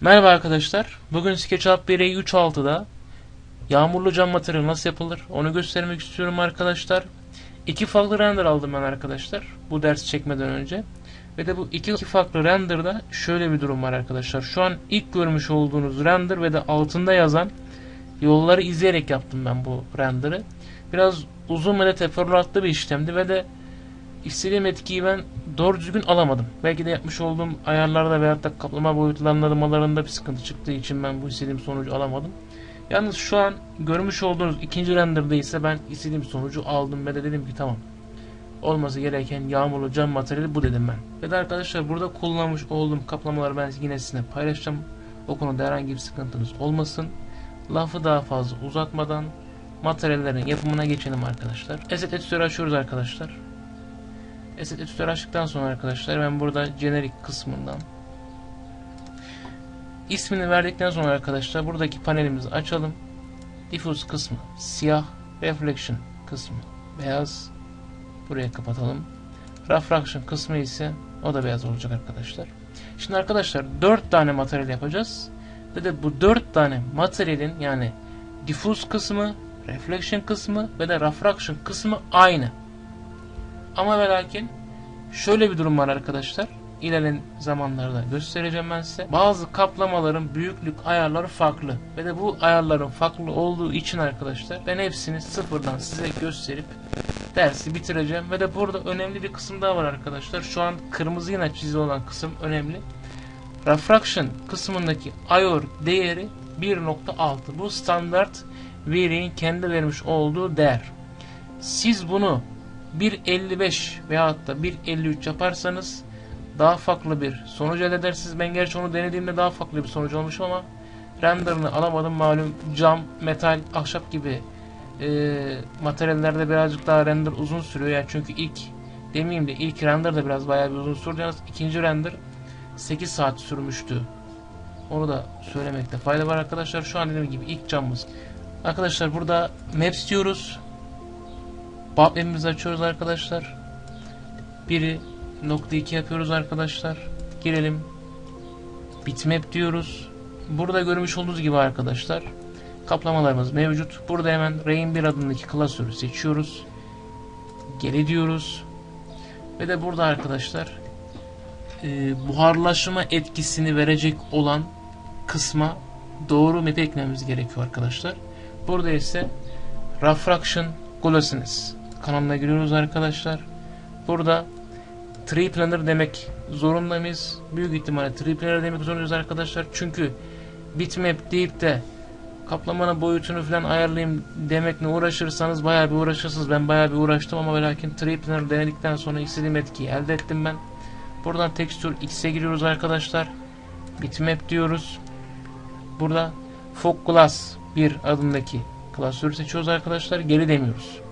Merhaba arkadaşlar. Bugün SketchUp 1'e 3.6'da yağmurlu cam materyali nasıl yapılır onu göstermek istiyorum arkadaşlar. İki farklı render aldım ben arkadaşlar bu ders çekmeden önce. Ve de bu iki, farklı renderda şöyle bir durum var arkadaşlar. Şu an ilk görmüş olduğunuz render ve de altında yazan yolları izleyerek yaptım ben bu render'ı. Biraz uzun ve de teferruatlı bir işlemdi ve de istediğim etkiyi ben doğru düzgün alamadım. Belki de yapmış olduğum ayarlarda veyahut da kaplama boyutlandırmalarında bir sıkıntı çıktığı için ben bu istediğim sonucu alamadım. Yalnız şu an görmüş olduğunuz ikinci renderda ise ben istediğim sonucu aldım ve de dedim ki tamam. Olması gereken yağmurlu cam materyali bu dedim ben. Ve de arkadaşlar burada kullanmış olduğum kaplamaları ben yine sizinle paylaşacağım. O konuda herhangi bir sıkıntınız olmasın. Lafı daha fazla uzatmadan materyallerin yapımına geçelim arkadaşlar. Asset editörü açıyoruz arkadaşlar. Asset editörü açtıktan sonra arkadaşlar ben burada generic kısmından ismini verdikten sonra arkadaşlar buradaki panelimizi açalım. Diffuse kısmı siyah, reflection kısmı beyaz. Buraya kapatalım. Refraction kısmı ise o da beyaz olacak arkadaşlar. Şimdi arkadaşlar 4 tane materyal yapacağız. Ve de bu 4 tane materyalin yani diffuse kısmı, reflection kısmı ve de refraction kısmı aynı. Ama ve lakin şöyle bir durum var arkadaşlar. İlerleyen zamanlarda göstereceğim ben size. Bazı kaplamaların büyüklük ayarları farklı. Ve de bu ayarların farklı olduğu için arkadaşlar ben hepsini sıfırdan size gösterip dersi bitireceğim. Ve de burada önemli bir kısım daha var arkadaşlar. Şu an kırmızı yine çizili olan kısım önemli. Refraction kısmındaki IOR değeri 1.6. Bu standart verinin kendi vermiş olduğu değer. Siz bunu 1.55 veyahut da 1.53 yaparsanız daha farklı bir sonuç elde edersiniz. Ben gerçi onu denediğimde daha farklı bir sonuç olmuş ama renderını alamadım. Malum cam, metal, ahşap gibi e, materyallerde birazcık daha render uzun sürüyor. Yani çünkü ilk demeyeyim de ilk render de biraz bayağı bir uzun sürdü. Yalnız ikinci render 8 saat sürmüştü. Onu da söylemekte fayda var arkadaşlar. Şu an dediğim gibi ilk camımız. Arkadaşlar burada Maps diyoruz. Babemimizi açıyoruz arkadaşlar. Biri nokta 2 yapıyoruz arkadaşlar. Girelim. Bitmap diyoruz. Burada görmüş olduğunuz gibi arkadaşlar. Kaplamalarımız mevcut. Burada hemen Rain 1 adındaki klasörü seçiyoruz. Geri diyoruz. Ve de burada arkadaşlar e, buharlaşma etkisini verecek olan kısma doğru map eklememiz gerekiyor arkadaşlar. Burada ise Refraction Glossiness kanalına giriyoruz arkadaşlar. Burada Tree Planner demek zorunda mıyız? Büyük ihtimalle Tree Planner demek zorundayız arkadaşlar. Çünkü bitmap deyip de kaplamanın boyutunu falan ayarlayayım demekle uğraşırsanız bayağı bir uğraşırsınız. Ben bayağı bir uğraştım ama lakin Tree Planner denedikten sonra istediğim etkiyi elde ettim ben. Buradan Texture X'e giriyoruz arkadaşlar. Bitmap diyoruz. Burada Fog Glass 1 adındaki klasörü seçiyoruz arkadaşlar. Geri demiyoruz.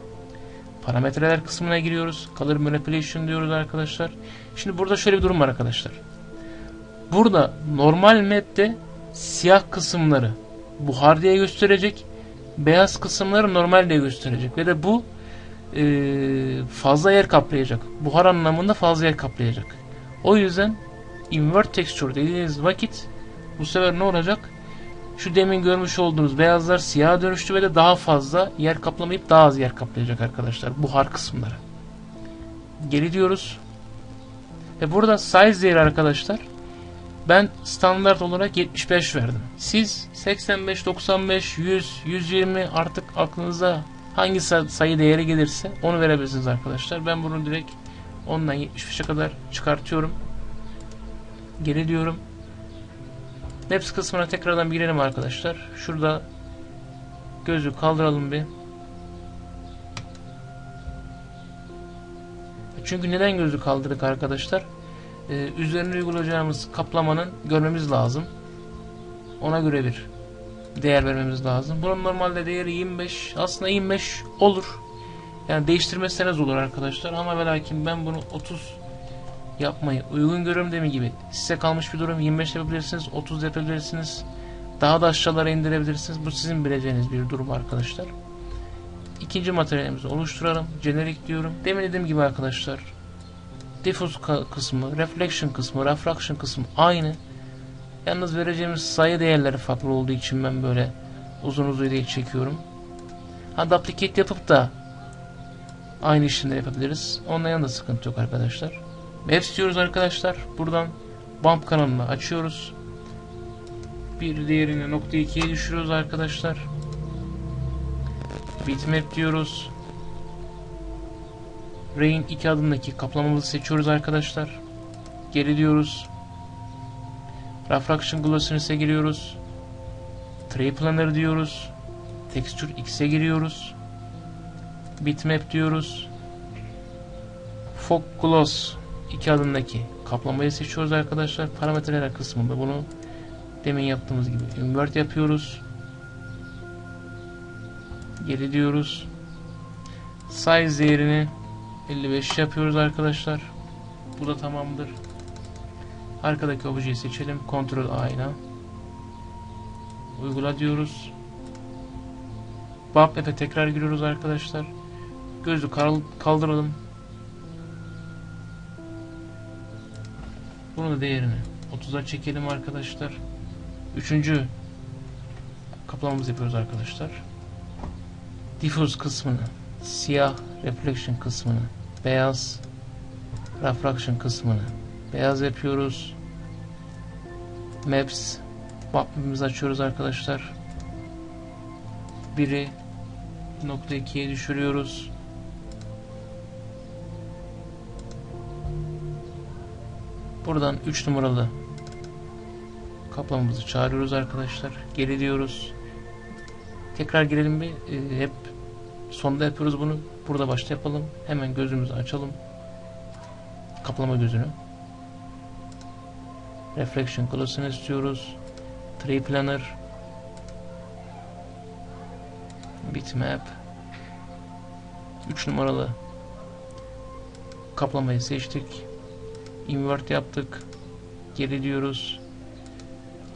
Parametreler kısmına giriyoruz. Color Manipulation diyoruz arkadaşlar. Şimdi burada şöyle bir durum var arkadaşlar. Burada normal map'te siyah kısımları buhar diye gösterecek. Beyaz kısımları normal diye gösterecek. Ve de bu e, fazla yer kaplayacak. Buhar anlamında fazla yer kaplayacak. O yüzden invert texture dediğiniz vakit bu sefer ne olacak? Şu demin görmüş olduğunuz beyazlar siyaha dönüştü ve de daha fazla yer kaplamayıp daha az yer kaplayacak arkadaşlar. Buhar kısımları. Geri diyoruz. Ve burada size değeri arkadaşlar ben standart olarak 75 verdim. Siz 85, 95, 100, 120 artık aklınıza hangi sayı değeri gelirse onu verebilirsiniz arkadaşlar. Ben bunu direkt ondan 75'e kadar çıkartıyorum. Geri diyorum. Maps kısmına tekrardan bir girelim arkadaşlar. Şurada gözü kaldıralım bir. Çünkü neden gözü kaldırdık arkadaşlar? Ee, üzerine uygulayacağımız kaplamanın görmemiz lazım. Ona göre bir değer vermemiz lazım. Bunun normalde değeri 25. Aslında 25 olur. Yani değiştirmeseniz olur arkadaşlar. Ama ve ben bunu 30 yapmayı uygun görüyorum demi gibi. Size kalmış bir durum 25 yapabilirsiniz, 30 yapabilirsiniz. Daha da aşağılara indirebilirsiniz. Bu sizin bileceğiniz bir durum arkadaşlar. İkinci materyalimizi oluşturalım. Generic diyorum. Demin dediğim gibi arkadaşlar. Diffuse kısmı, reflection kısmı, refraction kısmı aynı. Yalnız vereceğimiz sayı değerleri farklı olduğu için ben böyle uzun uzun değil çekiyorum. Ha duplicate yapıp da aynı işlemleri yapabiliriz. Ondan yanında sıkıntı yok arkadaşlar. Maps diyoruz arkadaşlar. Buradan bump kanalını açıyoruz. Bir diğerini nokta 2'ye düşürüyoruz arkadaşlar. Bitmap diyoruz. Rain 2 adındaki kaplamamızı seçiyoruz arkadaşlar. Geri diyoruz. Refraction Glossiness'e giriyoruz. Tray Planner diyoruz. Texture X'e giriyoruz. Bitmap diyoruz. Fog Gloss 2 adındaki kaplamayı seçiyoruz arkadaşlar. Parametreler kısmında bunu demin yaptığımız gibi invert yapıyoruz. Geri diyoruz. Size değerini 55 yapıyoruz arkadaşlar. Bu da tamamdır. Arkadaki objeyi seçelim. Ctrl A ile. Uygula diyoruz. Bump app'e tekrar giriyoruz arkadaşlar. Gözü kaldıralım. Bunu da değerini 30'a çekelim arkadaşlar. Üçüncü kaplamamızı yapıyoruz arkadaşlar. Diffuse kısmını siyah reflection kısmını beyaz refraction kısmını beyaz yapıyoruz. Maps map'imizi açıyoruz arkadaşlar. Biri nokta 2'ye düşürüyoruz. Buradan 3 numaralı kaplamamızı çağırıyoruz arkadaşlar. Geri diyoruz. Tekrar girelim bir e, hep sonda yapıyoruz bunu. Burada başta yapalım. Hemen gözümüzü açalım. Kaplama gözünü. Reflection Glossiness istiyoruz. Tree Planner. Bitmap. 3 numaralı kaplamayı seçtik. Invert yaptık. Geri diyoruz.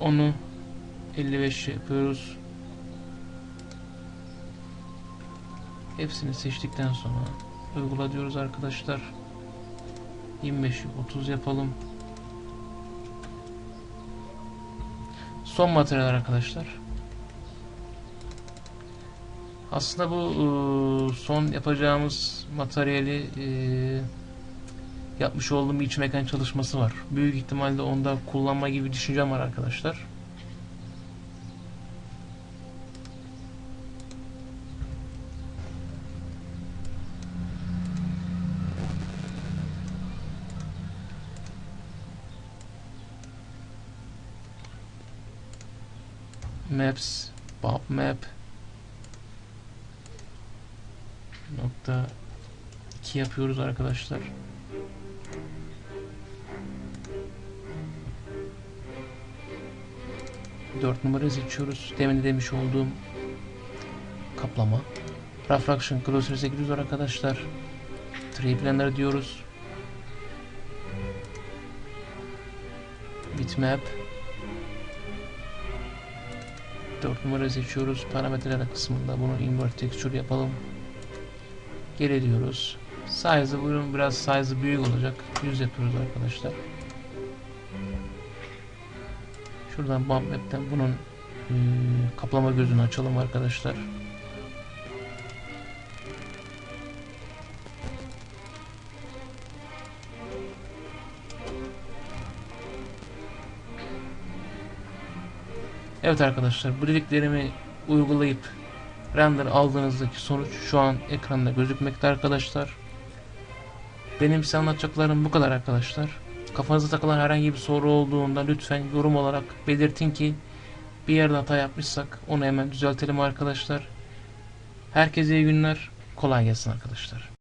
Onu 55 yapıyoruz. Hepsini seçtikten sonra uygula diyoruz arkadaşlar. 25'i 30 yapalım. Son materyal arkadaşlar. Aslında bu ıı, son yapacağımız materyali ıı, yapmış olduğum bir iç mekan çalışması var. Büyük ihtimalle onda kullanma gibi düşüncem var arkadaşlar. Maps, Bob Map nokta 2 yapıyoruz arkadaşlar. Dört numara seçiyoruz. Demin de demiş olduğum kaplama. Refraction Glossary'e giriyoruz arkadaşlar. Tree Planner diyoruz. Bitmap 4 numara seçiyoruz. Parametreler kısmında bunu invert texture yapalım. Geri diyoruz. Size'ı bunun biraz size'ı büyük olacak. 100 yapıyoruz arkadaşlar. Şuradan bump map'ten bunun e, kaplama gözünü açalım arkadaşlar. Evet arkadaşlar bu dediklerimi uygulayıp render aldığınızdaki sonuç şu an ekranda gözükmekte arkadaşlar. Benim size anlatacaklarım bu kadar arkadaşlar. Kafanıza takılan herhangi bir soru olduğunda lütfen yorum olarak belirtin ki bir yerde hata yapmışsak onu hemen düzeltelim arkadaşlar. Herkese iyi günler. Kolay gelsin arkadaşlar.